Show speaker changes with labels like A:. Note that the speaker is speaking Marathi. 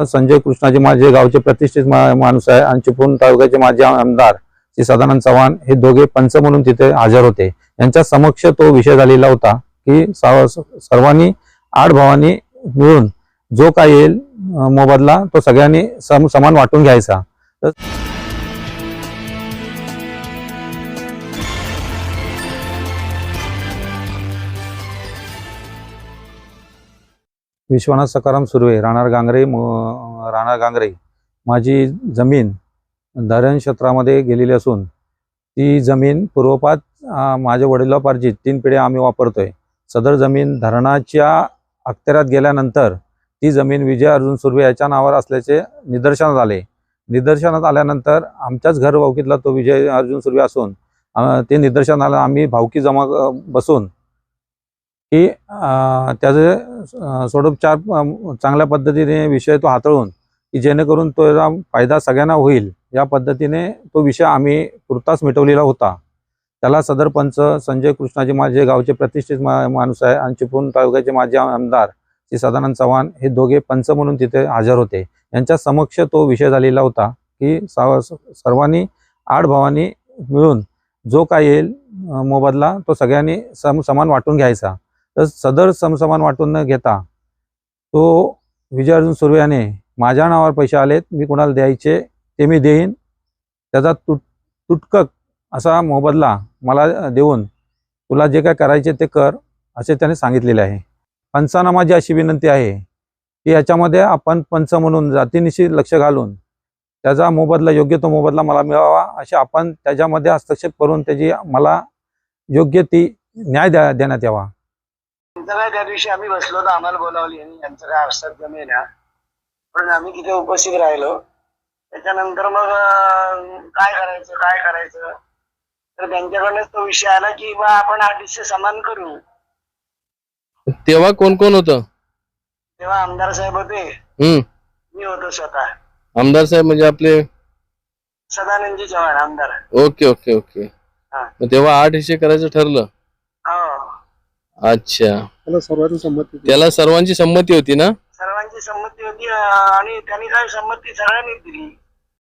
A: संजय कृष्णाजी माझे गावचे प्रतिष्ठित मा- माणूस आहे. आणि चिपळूण तालुक्याचे माजी आमदार श्री सदानंद चव्हाण हे दोघे पंच म्हणून तिथे हजर होते. यांच्या समक्ष तो विषय झालेला होता की सर्वांनी आठ भावांनी मिळून जो काय येईल मोबदला तो सगळ्यांनी सम समान वाटून घ्यायचा. विश्वनाथ सकाराम सुर्वे राहणार गांगरे म- राहणार गांगरे. माझी जमीन धरण क्षेत्रामध्ये गेलेली असून ती जमीन पूर्वपात माझ्या वडिलोपार्जित तीन पिढ्या आम्ही वापरतोय. सदर जमीन धरणाच्या अखत्यारात गेल्यानंतर ती जमीन विजय अर्जुन सुर्वे याच्या नावावर असल्याचे निदर्शनात आले. निदर्शनात आल्यानंतर आमच्याच घर भावकीतला तो विजय अर्जुन सुर्वे असून ते निदर्शनाला आम्ही भावकी जमा बसून की त्याचे सोडोपचार चांगल्या पद्धतीने विषय तो हाताळून की जेणेकरून तो फायदा सगळ्यांना होईल या पद्धतीने तो विषय आम्ही पुरताच मिटवलेला होता. त्याला सदर पंच संजय कृष्णाजी माझे गावचे प्रतिष्ठित मा- माणूस आहे आणि चिपळूण तालुक्याचे माझे आमदार श्री सदानंद चव्हाण हे दोघे पंच म्हणून तिथे हजर होते. यांच्या समक्ष तो विषय झालेला होता की सर्वांनी आठ भावांनी मिळून जो काय येईल मोबदला तो सगळ्यांनी सम समान वाटून घ्यायचा. तर सदर समसमान वाटून न घेता तो विजय अर्जुन सुर्वे याने माझ्या नावावर पैसे आलेत मी कुणाला द्यायचे ते मी देईन. त्याचा तुट तुटकक असा मोबदला मला देऊन तुला जे काय करायचे ते कर असे त्याने सांगितलेले आहे. पंचाना माझी अशी विनंती आहे की याच्यामध्ये आपण पंच म्हणून जातीनिशी लक्ष घालून त्याचा मोबदला योग्य तो मोबदला मला मिळावा असे आपण त्याच्यामध्ये हस्तक्षेप करून त्याची मला योग्य ती न्याय द्या देण्यात यावा.
B: त्यांचं काय त्या दिवशी आम्ही बसलो तर आम्हाला बोलावली आणि यांचं काय अर्थात जमेल ना. म्हणून आम्ही तिथे उपस्थित राहिलो. त्याच्यानंतर मग काय करायचं काय करायचं? तर त्यांच्याकडनंच तो विषय आला की बा आपण हा डिस्से समान करू.
C: तेव्हा कोण कोण होतं?
B: तेव्हा आमदार साहेब होते.
C: हम्म.
B: मी होतो स्वतः.
C: आमदार साहेब म्हणजे आपले?
B: सदानंदजी चव्हाण आमदार.
C: Okay okay okay.
B: हा.
C: मग तेव्हा आठ हिस्से करायचं ठरलं. अच्छा.
D: त्याला सर्वांची संमती दिली.
C: त्याला सर्वांची संमती होती ना?
B: सर्वांची संमती होती अं, आणि त्यांनी काय संमती सगळ्यांनी दिली.